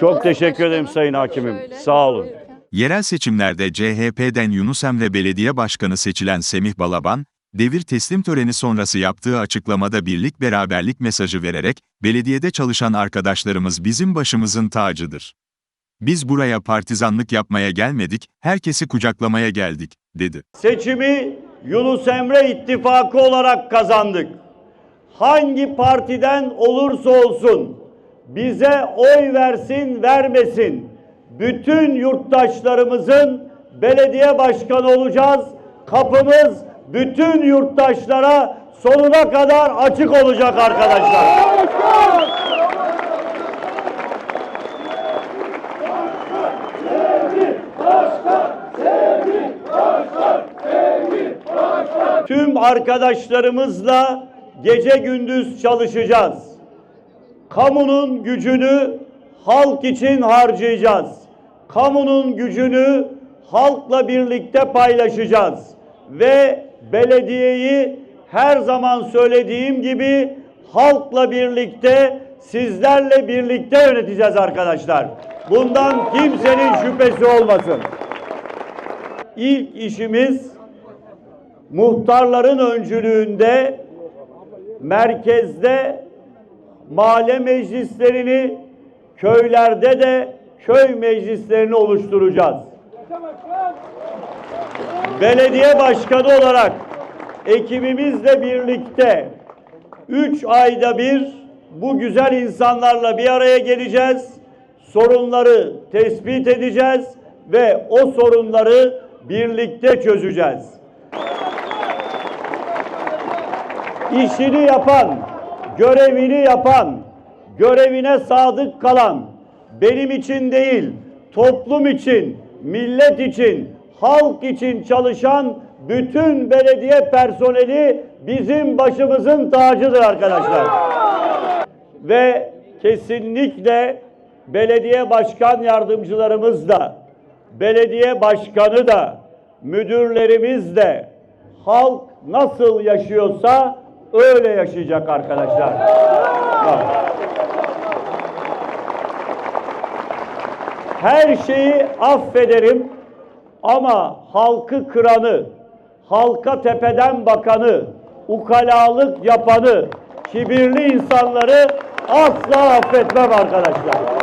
Çok teşekkür ederim. Sayın Hakimim. Sağ olun. Yerel seçimlerde CHP'den Yunus Emre Belediye Başkanı seçilen Semih Balaban, devir teslim töreni sonrası yaptığı açıklamada birlik beraberlik mesajı vererek, belediyede çalışan arkadaşlarımız bizim başımızın tacıdır. Biz buraya partizanlık yapmaya gelmedik, herkesi kucaklamaya geldik, dedi. Seçimi Yunus Emre İttifakı olarak kazandık. Hangi partiden olursa olsun bize oy versin vermesin bütün yurttaşlarımızın belediye başkanı olacağız. Kapımız bütün yurttaşlara sonuna kadar açık olacak arkadaşlar. Tüm arkadaşlarımızla gece gündüz çalışacağız. Kamunun gücünü halk için harcayacağız. Kamunun gücünü halkla birlikte paylaşacağız. Ve belediyeyi her zaman söylediğim gibi halkla birlikte, sizlerle birlikte yöneteceğiz arkadaşlar. Bundan kimsenin şüphesi olmasın. İlk işimiz muhtarların öncülüğünde merkezde mahalle meclislerini, köylerde de köy meclislerini oluşturacağız. Belediye başkanı olarak ekibimizle birlikte 3 ayda bir bu güzel insanlarla bir araya geleceğiz. Sorunları tespit edeceğiz ve o sorunları birlikte çözeceğiz. İşini yapan, görevini yapan, görevine sadık kalan, benim için değil, toplum için, millet için, halk için çalışan bütün belediye personeli bizim başımızın tacıdır arkadaşlar. Ve kesinlikle belediye başkan yardımcılarımız da, belediye başkanı da, müdürlerimiz de halk nasıl yaşıyorsa öyle yaşayacak arkadaşlar. Bak. Her şeyi affederim ama halkı kıranı, halka tepeden bakanı, ukalalık yapanı, kibirli insanları asla affetmem arkadaşlar.